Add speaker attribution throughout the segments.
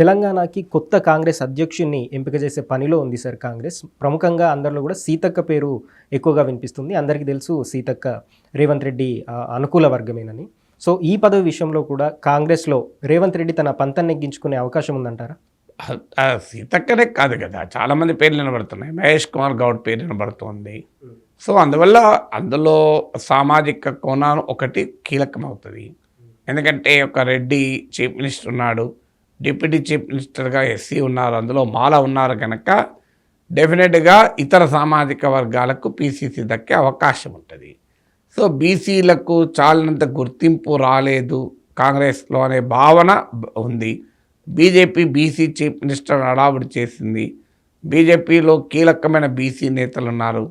Speaker 1: తెలంగాణకి కొత్త కాంగ్రెస్ అధ్యక్షుడిని ఎంపిక చేసే పనిలో ఉంది సార్ కాంగ్రెస్. ప్రముఖంగా అందరిలో కూడా సీతక్క పేరు ఎక్కువగా వినిపిస్తుంది. అందరికీ తెలుసు సీతక్క రేవంత్ రెడ్డి అనుకూల వర్గమేనని. సో ఈ పదవి విషయంలో కూడా కాంగ్రెస్లో రేవంత్ రెడ్డి తన పంతాన్ని నెగ్గించుకునే అవకాశం ఉందంటారా?
Speaker 2: సీతక్కనే కాదు కదా. చాలామంది పేర్లు నిలబడుతున్నాయి మహేష్ కుమార్ గౌడ్ పేరు నిలబడుతుంది సో అందువల్ల అందులో సామాజిక కోణం ఒకటి కీలకమవుతుంది. ఎందుకంటే ఒక రెడ్డి చీఫ్ మినిస్టర్ ఉన్నాడు. డిప్యూటీ చీఫ్ మినిస్టర్గా ఎస్సీ ఉన్నారు. అందులో మాల ఉన్నారు కనుక డెఫినెట్గా ఇతర సామాజిక వర్గాలకు పీసీసీ దక్కే అవకాశం ఉంటుంది. సో బీసీలకు చాలినంత గుర్తింపు రాలేదు కాంగ్రెస్లో అనే భావన ఉంది. బీజేపీ బీసీ చీఫ్ మినిస్టర్ హడావుడి చేసింది. బీజేపీలో కీలకమైన బీసీ నేతలు ఉన్నారు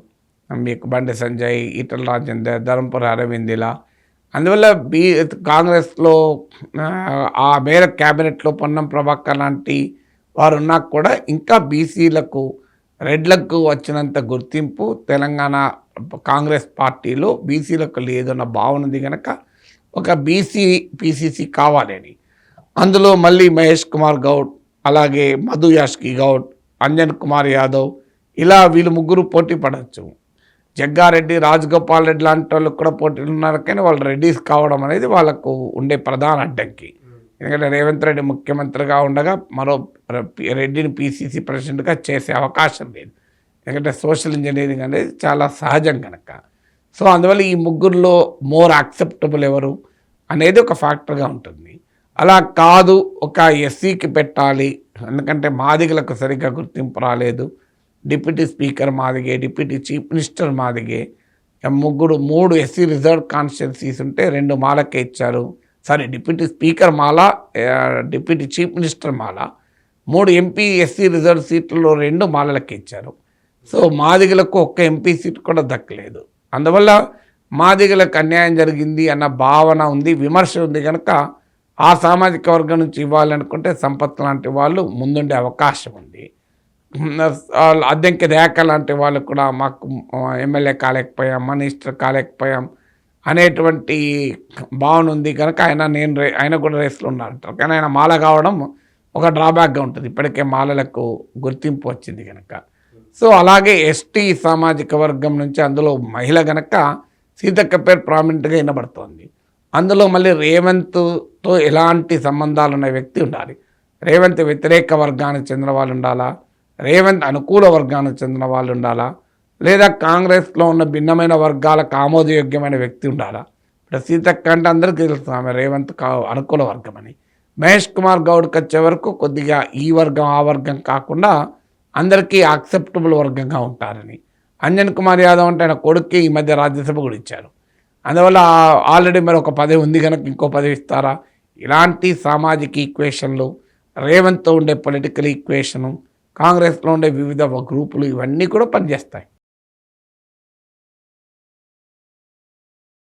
Speaker 2: మీకు బండి సంజయ్ ఈటల రాజేందర్ ధర్మపురి అరవింద్ ఇలా అందువల్ల బీ కాంగ్రెస్లో ఆ, మేర క్యాబినెట్లో పొన్నం ప్రభాకర్ లాంటి వారు ఉన్నా కూడా ఇంకా బీసీలకు రెడ్లకు వచ్చినంత గుర్తింపు తెలంగాణ కాంగ్రెస్ పార్టీలో బీసీలకు లేదన్న భావన ఉంది కనుక ఒక బీసీ పీసీసీ కావాలని. అందులో మళ్ళీ మహేష్ కుమార్ గౌడ్ అలాగే మధు యాష్కి గౌడ్ అంజన్ కుమార్ యాదవ్ ఇలా వీళ్ళు ముగ్గురు పోటీ పడవచ్చు జగ్గారెడ్డి రాజగోపాల్ రెడ్డి లాంటి వాళ్ళు కూడా పోటీలు ఉన్నారు కానీ వాళ్ళు రెడీస్ కావడం అనేది వాళ్ళకు ఉండే ప్రధాన అడ్డంకి. ఎందుకంటే రేవంత్ రెడ్డి ముఖ్యమంత్రిగా ఉండగా మరో రెడ్డిని పీసీసీ ప్రెసిడెంట్గా చేసే అవకాశం లేదు. ఎందుకంటే సోషల్ ఇంజనీరింగ్ అనేది చాలా సహజం కనుక. సో అందువల్ల ఈ ముగ్గురులో మోర్ యాక్సెప్టబుల్ ఎవరు అనేది ఒక ఫ్యాక్టర్గా ఉంటుంది. అలా కాదు ఒక ఎస్సీకి పెట్టాలి. ఎందుకంటే మాదిగలకు సరిగ్గా గుర్తింపు రాలేదు. డిప్యూటీ స్పీకర్ మాదిగే డిప్యూటీ చీఫ్ మినిస్టర్ మాదిగే ముగ్గురు మూడు ఎస్సీ రిజర్వ్ కాన్స్టిట్యున్సీస్ ఉంటే రెండు మాలకే ఇచ్చారు. సారీ డిప్యూటీ స్పీకర్ మాల డిప్యూటీ చీఫ్ మినిస్టర్ మాల మూడు ఎంపీ ఎస్సీ రిజర్వ్ సీట్లలో రెండు మాలలకి ఇచ్చారు. సో మాదిగలకు ఒక్క ఎంపీ సీట్ కూడా దక్కలేదు. అందువల్ల మాదిగలకు అన్యాయం జరిగింది అన్న భావన ఉంది విమర్శ ఉంది కనుక ఆ సామాజిక వర్గం నుంచి ఇవ్వాలనుకుంటే సంపత్ లాంటి వాళ్ళు ముందుండే అవకాశం ఉంది. అద్దెంకి రేఖ లాంటి వాళ్ళు కూడా మాకు ఎమ్మెల్యే కాలేకపోయాం మినిస్టర్ కాలేకపోయాం అనేటువంటి భావన ఉంది. కనుక ఆయన నేను రే ఆయన కూడా రేస్లో ఉన్నారంటారు కానీ ఆయన మాల కావడం ఒక డ్రాబ్యాక్గా ఉంటుంది. ఇప్పటికే మాలలకు గుర్తింపు వచ్చింది కనుక. సో అలాగే ఎస్టీ సామాజిక వర్గం నుంచి అందులో మహిళ గనక సీతక్క పేరు ప్రామినెంట్గా వినబడుతోంది. అందులో మళ్ళీ రేవంత్తో ఎలాంటి సంబంధాలు ఉన్న వ్యక్తి ఉండాలి? రేవంత్ వ్యతిరేక వర్గానికి చెందిన వాళ్ళు ఉండాలా? రేవంత్ అనుకూల వర్గానికి చెందిన వాళ్ళు ఉండాలా? లేదా కాంగ్రెస్లో ఉన్న భిన్నమైన వర్గాలకు ఆమోదయోగ్యమైన వ్యక్తి ఉండాలా? ఇప్పుడు సీతక్క అంటే అందరికీ తెలుసు ఆమె రేవంత్ కా అనుకూల వర్గం అని మహేష్ కుమార్ గౌడ్కి వచ్చే వరకు కొద్దిగా ఈ వర్గం ఆ వర్గం కాకుండా అందరికీ యాక్సెప్టబుల్ వర్గంగా ఉంటారని. అంజన్ కుమార్ యాదవ్ అంటే ఆయన కొడుక్కి ఈ మధ్య రాజ్యసభ కూడా ఇచ్చారు. అందువల్ల ఆల్రెడీ మరి ఒక పదవి ఉంది కనుక ఇంకో పదవి ఇస్తారా? ఇలాంటి సామాజిక ఈక్వేషన్లు రేవంత్తో ఉండే పొలిటికల్ ఈక్వేషను కాంగ్రెస్లో ఉండే వివిధ గ్రూపులు ఇవన్నీ కూడా పనిచేస్తాయి.